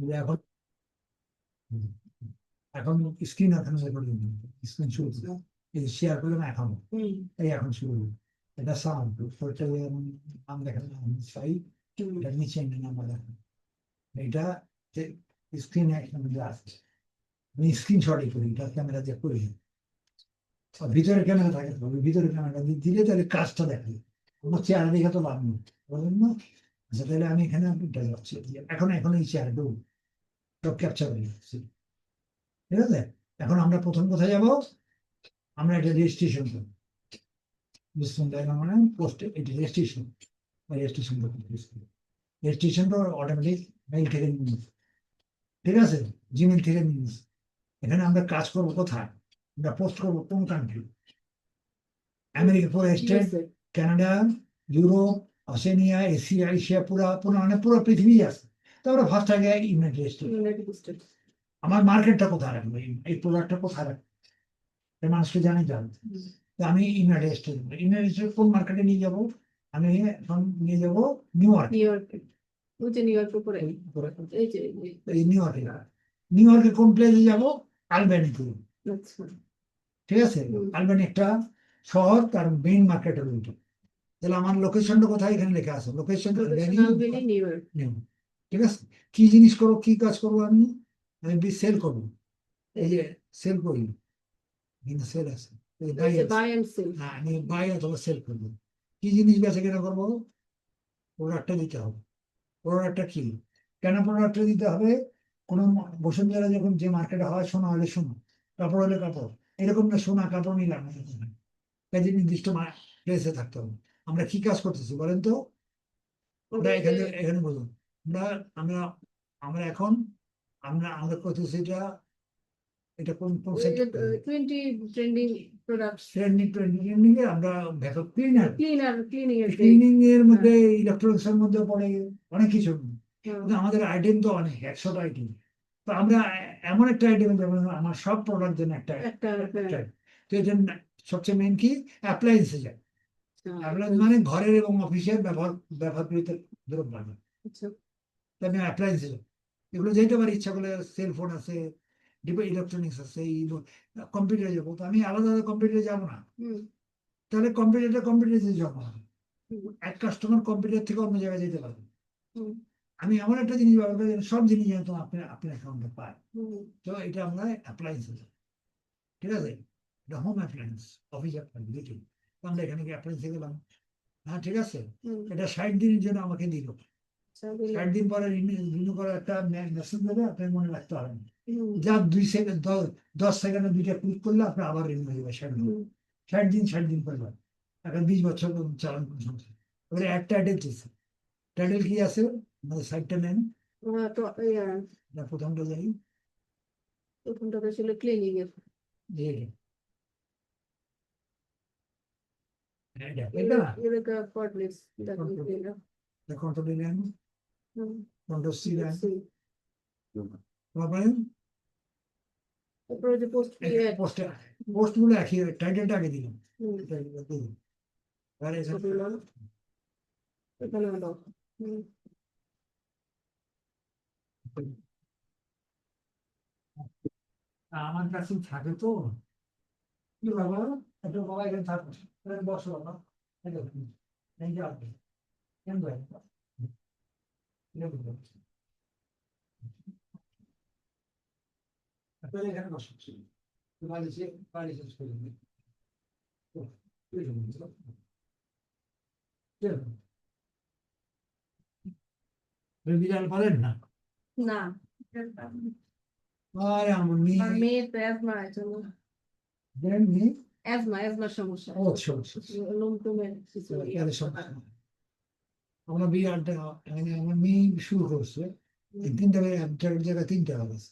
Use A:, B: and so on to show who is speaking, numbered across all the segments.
A: যে এখন এখন স্ক্রিন এখন স্ক্রিন শুরু এই শেয়ার করলাম এখন।
B: হুম,
A: এই এখন শুরু হলো। এটা সাউন্ড ওইটা নাম দেখেন সাই
B: হুম,
A: এটা নিচে এনে নাম্বার দেখেন। এটা স্ক্রিন এখন জাস্ট আমি স্ক্রিনশটই করি এটা ক্যামেরা দিয়ে করি। আর ভিতরে ক্যামেরা থাকে ভিতরে ক্যামেরা দিলে তাহলে কাজটা দেখে আমার চেয়ার দেখে তো লাভ নেই। বলেন না আচ্ছা তাহলে আমি এখানে এখন এখন এই চেয়ার দেবো সব ক্যাপচার হয়ে যাচ্ছে ঠিক আছে? এখন আমরা প্রথম কোথায় যাব? আমরা এটা রেজিস্ট্রেশন করব। বুঝছেন তাই না মানে পোস্টে এটা রেজিস্ট্রেশন রেজিস্ট্রেশন করতে রেজিস্ট্রেশন তো অটোমেটিক মেইল থেকে নিয়ে ঠিক আছে? জিমেল থেকে নিয়ে এখানে আমরা কাজ করব কোথায়? আমরা পোস্ট করব কোন কান্ট্রি আমেরিকা পুরো state Canada Europe Australia Asia Asia পুরো পুরো মানে পুরো পৃথিবী আছে। তারপরে ফার্স্ট আগে ইউনাইটেড স্টেট আমার মার্কেটটা কোথায় রাখব? এই- প্রোডাক্টটা কোথায় রাখব? মানুষকে জানি জানতে। তো আমি ইউনাইটেড স্টেট ইউনাইটেড স্টেট কোন মার্কেটে নিয়ে যাব? আমি এখন নিয়ে যাব নিউ ইয়র্ক
B: নিউ ইয়র্কে ওই যে নিউ ইয়র্ক উপরে। এই যে এই যে,
A: এই নিউ ইয়র্কে নিউ ইয়র্কে কোন প্লেসে যাব? আলবানিতে ঠিক আছে?
B: হুম।
A: আলবানি একটা শহর তার মেইন মার্কেটের ওইটা তাহলে আমার লোকেশনটা কোথায়? এখানে লেখা আছে। লোকেশন
B: নিউ ইয়র্ক
A: ঠিক আছে? কি জিনিস করব কি কাজ করব আমি? আমি সেল করব। এই যে সেল করি। এখানে সেল আছে।
B: বাই
A: হ্যাঁ, আমি বাই অথবা সেল করব। কি জিনিস বেচা কেনা করব? প্রোডাক্টটা দিতে হবে। প্রোডাক্টটা কি? কেন প্রোডাক্টটা দিতে হবে? কোনো বসুন্ধরা যখন যে মার্কেটে হয় সোনা হলে সোনা কাপড় হলে কাপড়। এরকম না সোনা কাপড় নিলাম কাজে নির্দিষ্ট প্লেসে থাকতে হবে। আমরা কি কাজ করতেছি বলেন তো? আমরা এখানে এখানে বলুন। আমরা আমরা আমরা এখন আমরা আমরা করতেছি এটা এটা কোন কোন
B: twenty trending products
A: trending trending এ আমরা ভেতর ক্লিনার
B: ক্লিনার ক্লিনিং এর
A: ক্লিনিং এর মধ্যে ইলেকট্রনিক্স এর মধ্যে পড়ে অনেক কিছু। আমাদের আইটেম তো অনেক একশোটা আইটেম তো আমরা এমন একটা আইটেম যেমন আমার সব প্রোডাক্ট একটা
B: একটা হ্যাঁ,
A: তো এই সবচেয়ে মেন কি? অ্যাপ্লায়েন্সে যায় অ্যাপ্লায়েন্স মানে ঘরের এবং অফিসের ব্যবহার ব্যবহৃত দ্রব্য
B: আচ্ছা।
A: আমি অ্যাপ্লায়েন্সে যাই এগুলো যেতে পারি ইচ্ছা করলে সেল সেলফোন আছে ইলেকট্রনিক্স আছে কম্পিউটারে যাব তো আমি আলাদা আলাদা কম্পিউটারে যাব না। তাহলে কম্পিউটারটা কম্পিউটারে যাব এক কাস্টমার কম্পিউটার থেকে অন্য জায়গায় যেতে পারবে। আমি এমন একটা জিনিস ব্যবহার করি সব জিনিস যেন আপনার আপনার অ্যাকাউন্টে পায়। তো এটা আমরা অ্যাপ্লায়েন্স ঠিক আছে? এটা হোম অ্যাপ্লায়েন্স অফিস অ্যাপ্লায়েন্স দুটি তো আমরা এখানে কি অ্যাপ্লায়েন্সে গেলাম। হ্যাঁ ঠিক আছে? এটা ষাট দিনের জন্য আমাকে দিল। ষাট দিন পরে রিনিউ করার একটা মেসেজ দেবে আপনার মনে রাখতে হবে। যা দুই সেকেন্ড দশ সেকেন্ডে দুইটা ক্লিক করলে আপনি আবার রিনিউ হয়ে যাবে ষাট দিন ষাট দিন ষাট দিন পরে। এখন বিশ বছর চালান কোনো সমস্যা। এবারে এক টাইটেল টাইটেল কি আছে? আমাদের সাইটটা নেন
B: তো
A: প্রথমটা যাই
B: প্রথমটা ছিল ক্লিনিং এর।
A: এটা এটা।
B: এলাকা কর্ডলেস.
A: এটা কন্ট্রোল নেন কন্ট্রোল সি নেন তারপরে
B: তারপরে যে পোস্ট
A: পোস্টে পোস্টগুলো একই টাইটেলটা আগে দিলাম। আর এখানে
B: হলো
A: আমার কাছে থাকে তো। কি বাবা? একটু বাবা এখানে থাকো। এখানে বসো বাবা। এই যে আপনি। কেন এখানে বাড়ি শেষ করে বিড়াল পালেন না
B: না
A: আরে আমার মেয়ে
B: তো অ্যাজমা আছে
A: দেন মেয়ে
B: অ্যাজমা অ্যাজমার সমস্যা
A: ও সমস্যা
B: লোম টোমের কিছু।
A: আমরা বিড়ালটা মানে আমার মেয়ে শুরু করছে। তিনটা জায়গায় তিনটা আছে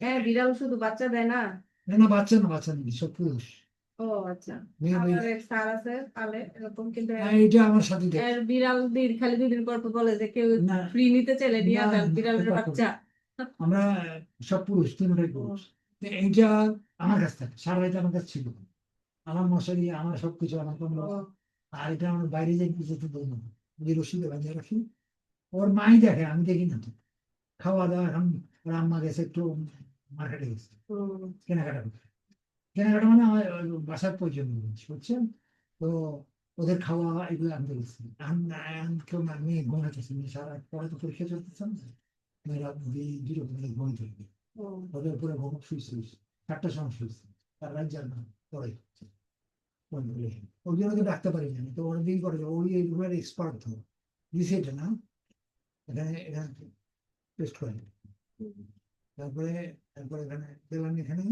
B: হ্যাঁ বিড়াল শুধু বাচ্চা দেয় না?
A: না না বাচ্চা না বাচ্চা নেই সব পুরুষ।
B: ও আচ্ছা। স্যার আছে এরকম কিন্তু
A: হ্যাঁ, আমার সাথে
B: এর বিড়াল দিন খালি দুদিন পর পর বলে যে কেউ
A: না
B: ফ্রি নিতে নিয়ে বিড়ালের বাচ্চা।
A: আমরা সব পুরুষ তিনটাই পুরুষ। এইটা আমার কাছ থেকে সারা আমার কাছে ছিল। আমার মশারি আমার সবকিছু আমার কোনো আর এটা আমার বাইরে যাই কিছু তো দেয় না। যে রসিদে বাঁধিয়ে রাখি। ওর মাই দেখে আমি দেখি না তো। খাওয়া দাওয়া এখন রান্না গেছে একটু মার্কেটে গেছে। কেনাকাটা করতে। কেনাকাটা মানে আমার বাসার প্রয়োজন বুঝছেন? তো ওদের খাওয়া এগুলো আনতে গেছি। কেউ না মেয়ে মেয়ে সারা পরে তো পরীক্ষা চলতেছে না। মেয়েরা দুটো মিলে ঘুম থেকে ওদের উপরে ঘুম শুয়েছে চারটার সময় শুয়েছে তার না পরে জন্য তো ডাকতে পারি না তো ওরা করে ওই এইগুলোর এক্সপার্ট তো। দিছে এটা না এখানে এখানে টেস্ট করে তারপরে তারপরে এখানে এখানে।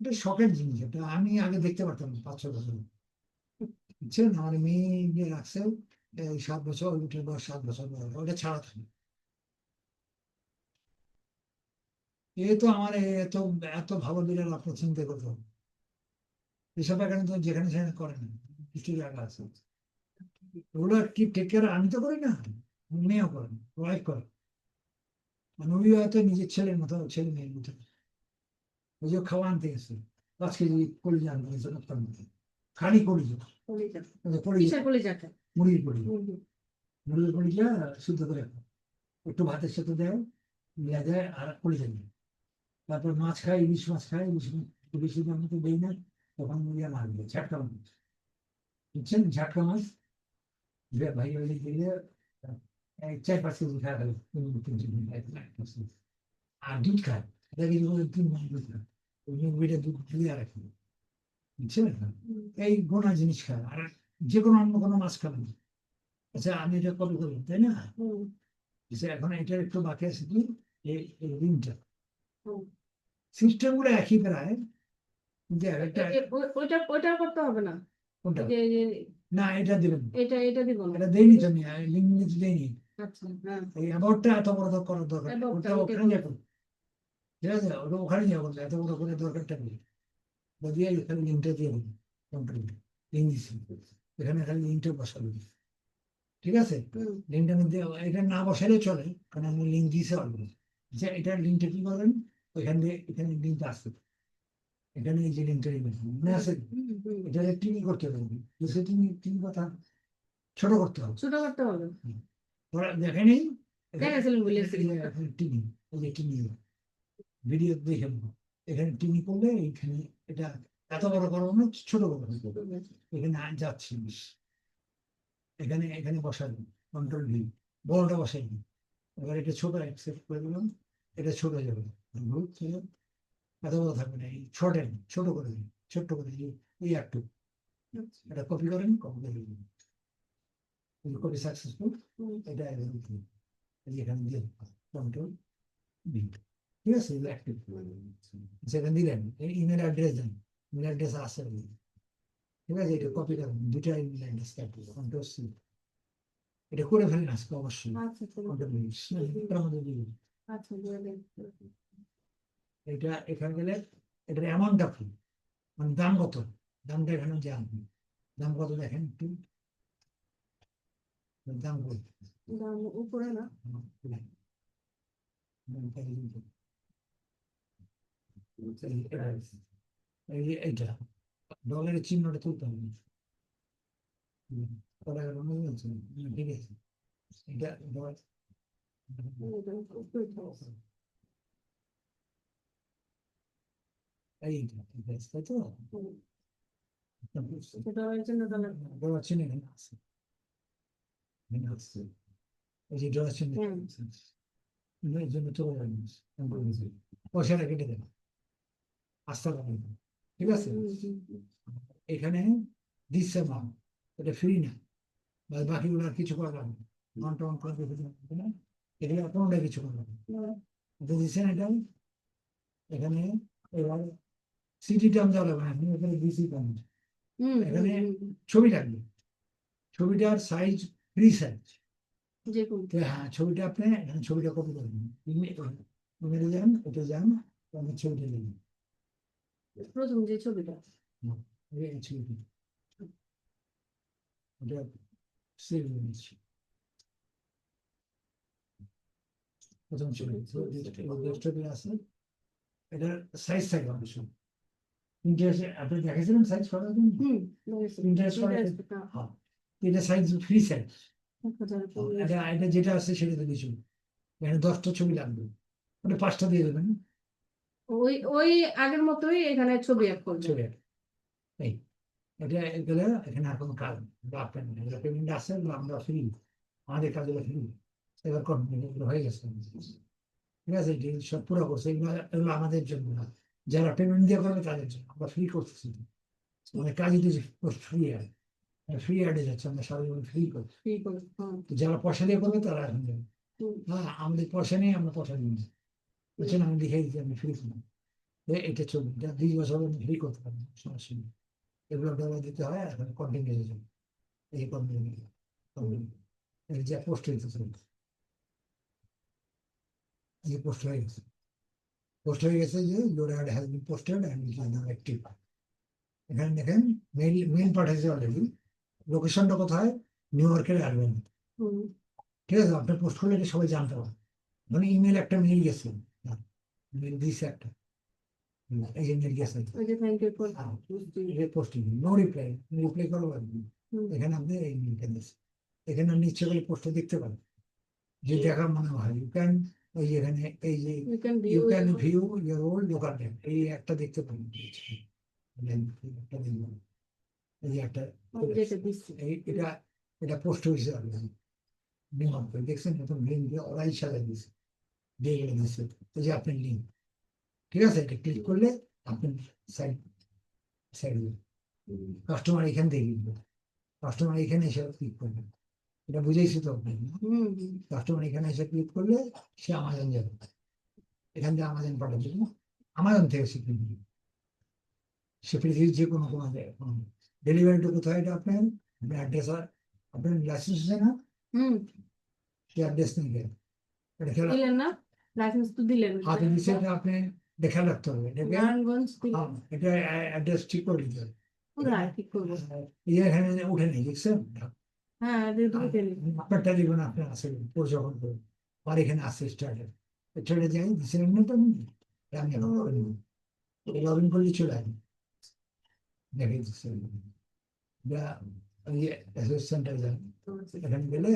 A: এটা শখের জিনিস, এটা আমি আগে দেখতে পারতাম পাঁচ ছ বছর। বুঝছেন? আমার মেয়ে রাখছে সাত বছর উঠে বয়স সাত বছর ওটা ছাড়া থাকে। এ তো আমার এ- এত এত ভালো বিড়াল চিন্তা করতে এসব এখানে তো যেখানে সেখানে করে না কিছু জায়গা আছে। ওগুলো কি টেক কেয়ার আমি তো করি না মেয়েও করে ওয়াইফ করে। মানে ওই হয়তো নিজের ছেলের মতো ছেলে মেয়ের মতো। ওই যে খাওয়া আনতে গেছে পাঁচ কেজি কলিজা আনতে গেছে মতো খালি কলিজা।
B: কলিজা।
A: মুরগির কলিজা। মুরগির কলিজা শুদ্ধ করে একটু ভাতের সাথে দেয় যায় আর কলিজা নেই তারপর মাছ খায় ইলিশ মাছ খায় ইলিশ বেশি দাম তো দেই না তখন ইয়ে মারবে ঝাটকা মাছ। বুঝছেন? ঝাটকা মাছ ভাই ভাই দিলে চার পাঁচ কেজি খায় কেজি। আর দুধ খায় কিছু তিন মাস দুধ খায়। ওই জন্য ওইটা দুধ দিয়ে রাখে বুঝছেন? এই গোনা জিনিস খায় আর যে কোনো অন্য কোনো মাছ খাবে। না আচ্ছা আমি এটা কবে করলাম তাই না? যে এখন এটার একটু বাকি আছে কি? এই ঋণটা
B: হুম।
A: সিস্টেমগুলো একই প্রায়। এক একটা
B: ওইটা ওইটা করতে হবে না।
A: কোনটা
B: যে যে
A: না এটা দিবেন
B: এটা এটা দিব না।
A: এটা দেয়নি তো আমি লিঙ্ক নিতে
B: আচ্ছা হ্যাঁ।
A: এই অ্যাবাউটটা এত বড় করার দরকার ওটা ওখানে যা করুন ঠিক আছে? ওটা ওখানে যা করুন এত বড় করে দরকারটা নেই। তো এখানে লিঙ্কটা দিয়ে কমপ্লিট এখানে খালি লিঙ্কটা বসাবো। ঠিক আছে? লিঙ্কটা মধ্যে এটা না বসালে চলে কারণ আমি লিঙ্ক দিয়েছি অলরেডি যে এটার লিঙ্কটা কি করবেন? ওইখান দিয়ে এখানে লিঙ্কটা এখানে এই যে লিঙ্কটা মনে আছে। এটা টিভি করতে হবে বুঝলে তুমি টিভি কথা ছোট করতে হবে।
B: ছোট করতে হবে।
A: ওরা দেখেনি
B: দেখেছিলেন বলেছি
A: যে টিভি ভিডিও দেখে এখানে টিভি করলে এখানে এটা এত বড় করব না ছোট করব এখানে। এখানে এখানে বসাবো কন্ট্রোল ভি বড়টা এবার এটা ছোট অ্যাকসেপ্ট করে দিলাম। এটা ছোট যাবে? এত বড় থাকবে না এই ছোট ছোট করে দিই ছোট্ট করে দিই এই একটু এটা কপি করেন কপি করে দিন কপি সাকসেসফুল। এটা দিন। যে এখানে দিয়ে কন্ট্রোল বি ঠিক আছে এগুলো অ্যাক্টিভ সেখানে দিলেন ইমেল অ্যাড্রেস দেন ইমেল অ্যাড্রেস আছে ঠিক আছে এটা কপি করেন দুটা ইমেল অ্যাড্রেস কন্ট্রোল সি এটা করে ফেলেন আজকে অবশ্যই
B: ঠিক আছে।
A: কন্ট্রোল বি এটার মধ্যে দিবেন
B: আচ্ছা দিয়ে দেন।
A: এটা এখানে গেলে এটার অ্যামাউন্টটা কি? মানে দাম কত? দামটা এখানে যে আনবেন দাম কত দেখেন একটু। দাম কত?
B: দাম উপরে না?
A: এইটা ডলারের চিহ্নটা তুলতে হবে। ঠিক আছে। এটা ডলার এখানে পয়সাটা কেটে দেবেন আস্থা ঠিক আছে। এখানে দিচ্ছে মাল এটা ফ্রি না বাকিগুলো আর কিছু করা লাগবে নন টন করে না এগুলো কোনোটা কিছু করা লাগবে দিচ্ছেন এখানে এবার সিটি টার্ম দেওয়া লাগবে আপনি এখানে ডিসি
B: হুম,
A: এখানে। ছবি লাগবে। ছবিটার সাইজ ফ্রি সাইজ হ্যাঁ ছবিটা আপনি এখানে ছবিটা কপি করবেন ইমেলে যান এটা যান আপনি ছবিটা নেবেন
B: প্রথম যে ছবিটা।
A: এই ছবিটা। ওটা সেভ প্রথম ছবি। আছে এটার সাইজ থাকবে অবশ্য ইন্টারেস্ট আপনি দেখেছিলেন জন্য? এটা ফ্রি
B: এক
A: এটা এটা যেটা আছে সেটা তো কিছু এখানে দশটা ছবি লাগবে। ওটা পাঁচটা দিয়ে দেবেন।
B: ওই ওই আগের মতোই এখানে ছবি এক করবে
A: যাবে। এই এটা এগুলো এখানে আর কোনো কাজ আপনার পেমেন্ট আছে আমরা ফ্রি আমাদের কাজগুলো ফ্রি এবার কমপ্লিট হয়ে গেছে। ঠিক আছে সব পুরো করছে এগুলো এগুলো আমাদের জন্য না। যারা পেমেন্ট দিয়ে করবে তাদের জন্য। আমরা ফ্রি করতেছি মানে কাজই দিয়েছি ফ্রি অ্যাড ফ্রি অ্যাডে যাচ্ছে আমরা ফ্রি করছি
B: ফ্রি করে। হ্যাঁ।
A: যারা পয়সা দিয়ে করবে তারা এখন যাবে। হ্যাঁ আমাদের পয়সা নেই আমরা পয়সা দিই না বুঝছেন? আমি লিখে দিচ্ছি আমি ফ্রি করলাম। এটা চলবে। এটা দুই বছর আমি ফ্রি করতে পারব সমস্যা নেই। এগুলো ডলার দিতে হয় এখন কন্টিনিউ যাবে। এই কন্টিনিউ যে পোস্ট হয়েছে এই পোস্ট হয়ে গেছে। পোস্ট হয়ে গেছে যে ad has been posted and it is now active. এখানে দেখেন মেইল মেইল পাঠাইছে অলরেডি লোকেশনটা কোথায়? নিউ ইয়র্কের
B: হুম।
A: ঠিক আছে আপনার পোস্ট করলে এটা সবাই জানতে পারে মানে ইমেল একটা মেল গেছে। মেল দিয়েছে একটা। এই যে মেল গেছে। পোস্টিং নো রিপ্লাই রিপ্লাই করো। এখানে আপনি এই মেলটা দিয়েছে এখানে আপনি ইচ্ছে করলে পোস্টটা দেখতে পারেন। যে দেখা মনে হয়। ইউ ক্যান এই যে এখানে এই যে
B: you can view
A: old local এই একটা দেখতে একটা দেখবেন। এই যে একটা এটা এটা পোস্ট অলরেডি নিয়ম করে। দেখছেন নতুন লিঙ্ক দিয়ে ওরাই সাজাই দিয়েছে। দিয়ে গেলে দিচ্ছে এই যে আপনার লিঙ্ক ঠিক আছে? এটা ক্লিক করলে আপনি সাইড সাইড কাস্টমার এখান থেকে কাস্টমার এখানে এসে ক্লিক করবে এটা বুঝেছি তো আপনি
B: হুম হুম
A: কাস্টমার এখানে এসে ক্লিক করলে সে আমাজন যাবে। এখান থেকে আমাজন পাঠাবে আমাজন থেকে সে কিনবে সে পৃথিবীর যে কোনো কোনো ডেলিভারিটা কোথায় এটা আপনার অ্যাড্রেস আপনার লাইসেন্স আছে না?
B: হুম।
A: সে অ্যাড্রেস নেই কেন এটা খেয়াল
B: দিলেন না? লাইসেন্স তো দিলেন।
A: হাতে দিচ্ছে এটা আপনি এটা খেয়াল রাখতে হবে। এটাকে
B: নারায়ণগঞ্জ দিলেন
A: হ্যাঁ, এটা অ্যাড্রেস ঠিক করে দিতে হবে।
B: কোথায় ঠিক করব।
A: এই এখানে উঠে নেই দেখছেন?
B: হ্যাঁ দিলেন
A: আপনার টেলিফোন আপনার আছে পরিচালন করুন আর এখানে আছে স্টার্টার চলে যাই দিচ্ছিলেন না তো আপনি? আমি এখন করে লগ ইন করলে চলে আসবে। দেখে দিচ্ছে যা সেন্টার যান এখানে গেলে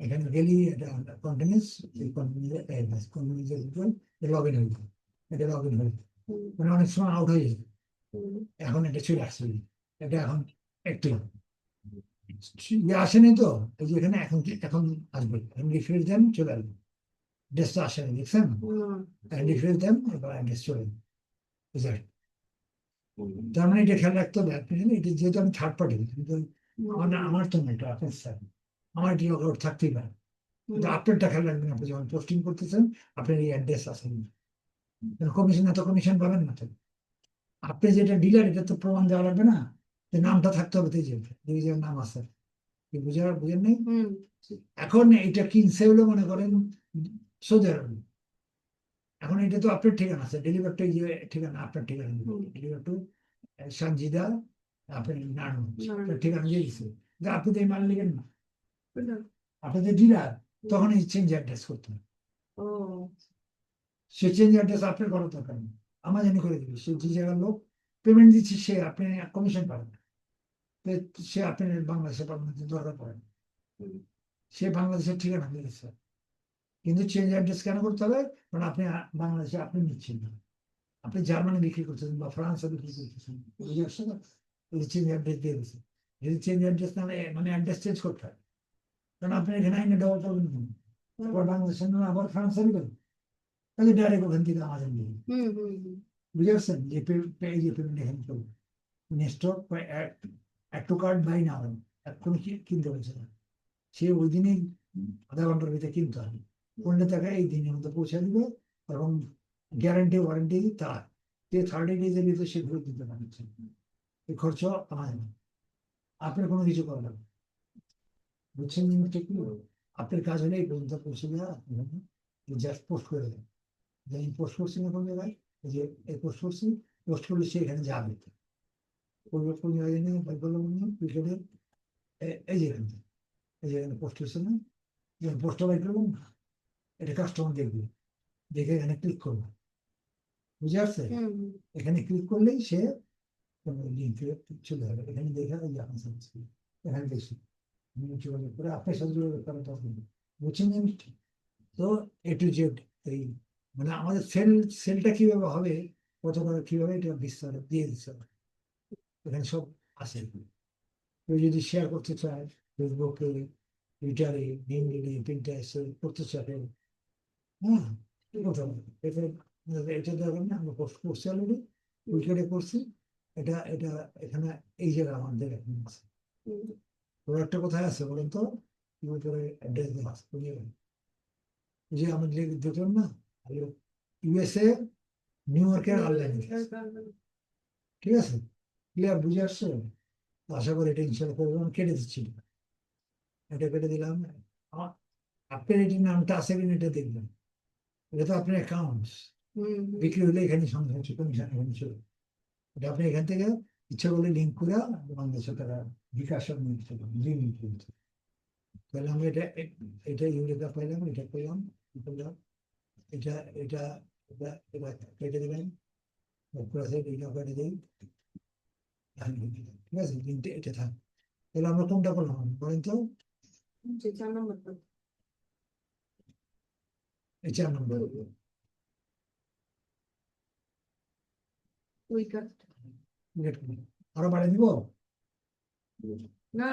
A: এখানে গেলি এটা কন্টিনিউস লগ ইন হয়ে এটা লগ ইন হয়ে মানে অনেক সময় আউট হয়ে
B: হুম,
A: এখন এটা চলে আসছে। এটা এখন একটিভ ইয়ে আসেনি তো? যে এখানে এখন এখন আসবে। রিফ্রেশ দেন চলে আসবে। ড্রেসটা আসেনি দেখছেন? রিফ্রেশ দেন এবার অ্যাড্রেস চলে।
B: হুম,
A: তার মানে এটা খেয়াল রাখতে হবে। আপনি জানেন এটা যেহেতু আমি থার্ড পার্টি কিন্তু আমার না- আমার তো না এটা আপনার স্যার আমার এটি লগ থাকতেই পারে। কিন্তু আপনারটা খেয়াল রাখবেন আপনি যখন পোস্টিং করতেছেন আপনার এই অ্যাড্রেস আসেন কমিশন এত কমিশন পাবেন না তো। আপনি যেটা ডিলার এটা তো প্রমাণ দেওয়া লাগবে না। যে নামটা থাকতে হবে তেজের নাম আছে। কি বুঝার বুঝেন নেই? এখন এটা কিনছে হলো মনে করেন? সৌদি আরবে এখন এটা তো আপনার ঠিকানা আছে ডেলিভারটা যে ঠিকানা আপনার ঠিকানা ডেলিভার টু সঞ্জিদা আপনার নানু আপনার ঠিকানা দিয়ে দিচ্ছে আপনি তো এই মাল নেবেন না। আপনি তো ডিলার তখন এই চেঞ্জ অ্যাড্রেস করতে হবে। সে চেঞ্জ অ্যাড্রেস আপনার করার দরকার নেই। আমার জানি করে দিবে। সে যে জায়গার লোক পেমেন্ট দিচ্ছে সে আপনি কমিশন পাবেন না। সে আপনার বাংলাদেশে পাঠানোর দরকার পড়ে সে বাংলাদেশের ঠিকানা দিয়েছে। কিন্তু চেঞ্জ অ্যাড্রেস কেন করতে হবে? কারণ আপনি বাংলাদেশে আপনি নিচ্ছেন না। আপনি জার্মানি বিক্রি করতেছেন বা ফ্রান্সে বিক্রি করতেছেন। বুঝে আসছে না? চেঞ্জ অ্যাড্রেস দিয়ে দিচ্ছে যদি চেঞ্জ অ্যাড্রেস না মানে অ্যাড্রেস চেঞ্জ করতে হয়। কারণ আপনি এখানে আইনে ডবল করবেন কেন? আবার বাংলাদেশের না আবার ফ্রান্সে নেবেন? তাহলে ডাইরেক্ট ওখান থেকে আমাদের নেবেন
B: হুম হুম হুম।
A: বুঝে পারছেন? যে পেমেন্ট এখানে করব স্টক এক টু কার্ড বাই না কি- কিনতে পারছে না। সে ওই দিনই আধা ঘণ্টার ভিতরে কিনতে হবে। করলে তাকে এই দিনের মধ্যে পৌঁছে দিবে এবং গ্যারান্টি ওয়ারেন্টি তার যে থার্টি ডেজের ভিতরে সে ফেরত দিতে পারছে এই খরচ আমাদের। আপনার কোনো কিছু করা লাগবে। বুঝছেন জিনিসটা কি? আপনার কাজ হলে এই পর্যন্ত পৌঁছে দেওয়া জাস্ট পোস্ট করে দেন। যে আমি পোস্ট করছি না কোন জায়গায় যে এই পোস্ট করছি পোস্ট করলে সে এখানে যাবে। জায়গায় নিয়ে বাই করলাম ক্রিকেটের এই যে এখানে এই যে এখানে পোস্ট হচ্ছে না? যখন পোস্টটা বাই করলাম না? এটা কাস্টমার দেখবে দেখে এখানে ক্লিক করবে। বুঝে আসছে? এখানে ক্লিক করলেই সে লিঙ্কে চলে যাবে। এখানে দেখে এখন সার্ভিস এখানে দেখছি। যোগাযোগ করে আপনার সাথে যোগাযোগ করেন তখন বুঝছেন জিনিসটা তো এ টু জেড এই মানে আমাদের সেল সেলটা কীভাবে হবে কত কীভাবে এটা বিস্তার দিয়ে দিচ্ছে। হবে। এখানে সব আছে। কেউ যদি শেয়ার করতে চায় ফেসবুকে টুইটারে লিঙ্কডিনে পিন্টারেস্টে করতে চায় হ্যাঁ কথা বলে। এটা এটা দেখেন না আমরা পোস্ট করছি অলরেডি উইকেটে করছি এটা এটা এখানে এই জায়গা আমাদের এখন আছে। প্রোডাক্টটা কোথায় আছে বলেন তো? ইউটিউবে অ্যাড্রেস দেওয়া আছে বুঝে গেলেন এই যে আমাদের দেখলাম না ইউএসএ নিউ ইয়র্কের অনলাইন ঠিক আছে? ক্লিয়ার বুঝে আসছে? আশা করি এটা ইনস্টল করব আমি কেটে দিচ্ছি। এটা কেটে দিলাম। আপনার এটির নামটা আছে কিনা এটা দেখবেন। এটা তো আপনার অ্যাকাউন্ট
B: হুম, হুম।
A: বিক্রি হলে এখানে সঙ্গে হচ্ছে কমিশন এখানে চলে এটা আপনি এখান থেকে ইচ্ছা করলে লিঙ্ক করে বাংলাদেশে তারা বিকাশ লিঙ্ক করতে তাহলে আমি এটা এটা ইউরিকা পাইলাম এটা পেলাম করলাম? এটা এটা এটা এটা কেটে তারপর আছে এটা কেটে দিই। ঠিক আছে লিঙ্কটা এটা তাহলে আমরা কোনটা করলাম বলেন তো। আরও দিব
B: না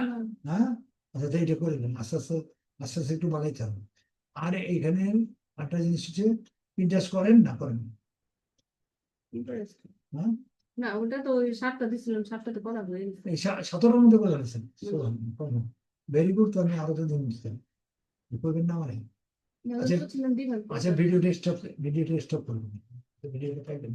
A: এটা করে আস্তে আস্তে আস্তে আস্তে একটু বাড়াইতে হবে আর এইখানে একটা জিনিস হচ্ছে ইন্টারেস্ট করেন না করেন হ্যাঁ
B: না ওটা তো ওই সাতটা দিছিলাম সাতটাতে করা হয়ে গেছে
A: এই সতেরোর মধ্যে করে দিয়েছেন ভেরি গুড তো আপনি আরও তো দিন দিচ্ছেন করবেন না মানে?
B: না,
A: আচ্ছা,
B: বলছিলাম
A: আচ্ছা ভিডিওটা স্টপ ভিডিওটা স্টপ করবেন। ভিডিওটা পাইবেন।